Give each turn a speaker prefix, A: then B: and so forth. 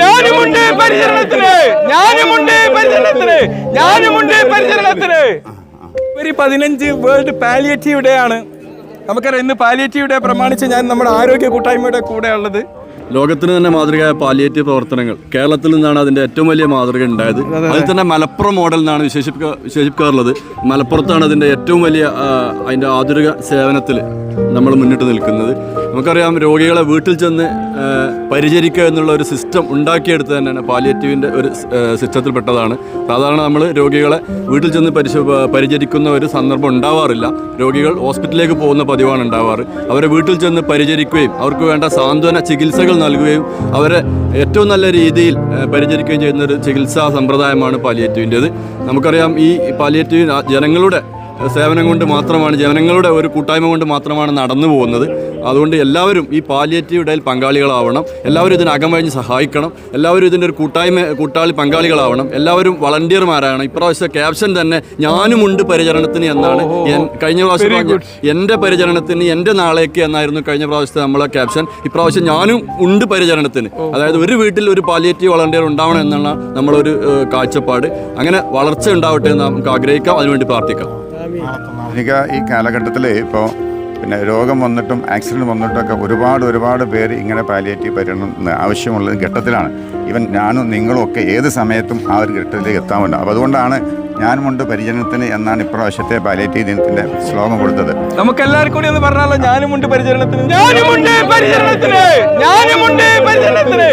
A: ഞാനുമുണ്ട് പരിചരണത്തിന്. ഞാനുമുണ്ട് പരിചരണത്തിന്. ഞാനുമുണ്ട് പരിചരണത്തിന്. ഒരു പതിനഞ്ച് world palliative day ആണ് നമുക്കറിയാം ഇന്ന് പാലിയേറ്റീവ് ഡേ പ്രമാണിച്ച് ഞാൻ നമ്മുടെ ആരോഗ്യ കൂട്ടായ്മയുടെ കൂടെ ഉള്ളത്.
B: ലോകത്തിന് തന്നെ മാതൃകയായ പാലിയേറ്റീവ് പ്രവർത്തനങ്ങൾ. കേരളത്തിൽ നിന്നാണ് അതിന്റെ ഏറ്റവും വലിയ മാതൃക ഉണ്ടായത്. അതിൽ തന്നെ മലപ്പുറം മോഡൽ എന്നാണ് വിശേഷിപ്പിക്ക വിശേഷിപ്പിക്കാറുള്ളത്. മലപ്പുറത്താണ് അതിന്റെ ഏറ്റവും വലിയ അതിന്റെ ആധുനിക സേവനത്തിൽ നമ്മൾ മുന്നിട്ട് നിൽക്കുന്നത്. നമുക്കറിയാം രോഗികളെ വീട്ടിൽ ചെന്ന് പരിചരിക്കുക എന്നുള്ള ഒരു സിസ്റ്റം ഉണ്ടാക്കിയെടുത്ത് തന്നെയാണ് പാലിയേറ്റീവിന്റെ ഒരു സിസ്റ്റത്തിൽ പെട്ടതാണ്. സാധാരണ നമ്മൾ രോഗികളെ വീട്ടിൽ ചെന്ന് പരിശോ പരിചരിക്കുന്ന ഒരു സന്ദർഭം ഉണ്ടാവാറില്ല. രോഗികൾ ഹോസ്പിറ്റലിലേക്ക് പോകുന്ന പതിവാണ് ഉണ്ടാവാറ്. അവരെ വീട്ടിൽ ചെന്ന് പരിചരിക്കുകയും അവർക്ക് വേണ്ട സാന്ത്വന ചികിത്സകൾ നൽകുകയും അവരെ ഏറ്റവും നല്ല രീതിയിൽ പരിചരിക്കുകയും ചെയ്യുന്ന ഒരു ചികിത്സാ സമ്പ്രദായമാണ് പാലിയേറ്റീവിന്റെത് നമുക്കറിയാം ഈ പാലിയേറ്റീവ് ജനങ്ങളുടെ സേവനം കൊണ്ട് മാത്രമാണ് ജനങ്ങളുടെ ഒരു കൂട്ടായ്മ കൊണ്ട് മാത്രമാണ് നടന്നു പോകുന്നത്. അതുകൊണ്ട് എല്ലാവരും ഈ പാലിയേറ്റീവ് ഇടയിൽ പങ്കാളികളാവണം. എല്ലാവരും ഇതിനകം കഴിഞ്ഞ് സഹായിക്കണം. എല്ലാവരും ഇതിന്റെ ഒരു കൂട്ടായ്മ കൂട്ടാളി പങ്കാളികളാവണം. എല്ലാവരും വളണ്ടിയർമാരാണ്. ഇപ്രാവശ്യത്തെ ക്യാപ്ഷൻ തന്നെ ഞാനുമുണ്ട് പരിചരണത്തിന് എന്നാണ് കഴിഞ്ഞ പ്രാവശ്യം എന്റെ പരിചരണത്തിന് എന്റെ നാളേക്ക് എന്നായിരുന്നു കഴിഞ്ഞ പ്രാവശ്യത്തെ നമ്മളെ ക്യാപ്ഷൻ ഇപ്രാവശ്യം ഞാനും ഉണ്ട് പരിചരണത്തിന്. അതായത് ഒരു വീട്ടിൽ ഒരു പാലിയേറ്റീവ് വളണ്ടിയർ ഉണ്ടാവണം എന്നുള്ള നമ്മളൊരു കാഴ്ചപ്പാട്. അങ്ങനെ വളർച്ച ഉണ്ടാവട്ടെ എന്ന് നമുക്ക് ആഗ്രഹിക്കാം. അതിനുവേണ്ടി പ്രാർത്ഥിക്കാം.
C: ആധുനിക ഈ കാലഘട്ടത്തിൽ ഇപ്പോൾ പിന്നെ രോഗം വന്നിട്ടും ആക്സിഡന്റ് വന്നിട്ടൊക്കെ ഒരുപാട് ഒരുപാട് പേര് ഇങ്ങനെ പാലിയേറ്റീവ് പരിഗണന ആവശ്യമുള്ള ഘട്ടത്തിലാണ്. ഇവൻ ഞാനും നിങ്ങളും ഒക്കെ ഏത് സമയത്തും ആ ഒരു ഘട്ടത്തിലേക്ക് എത്താമുണ്ട് അപ്പോൾ അതുകൊണ്ടാണ് ഞാനുമുണ്ട് പരിചരണത്തിന് എന്നാണ് ഇപ്രാവശ്യത്തെ പാലിയേറ്റീവ് ദിനത്തിന്റെ ശ്ലോകം കൊടുത്തത്.
A: നമുക്ക് എല്ലാവർക്കും കൂടി ഒന്ന് പറഞ്ഞാലോ? ഞാനുമുണ്ട് പരിചരണത്തിന്. ഞാനുമുണ്ട് പരിചരണത്തിന്. ഞാനുമുണ്ട് പരിചരണത്തിന്.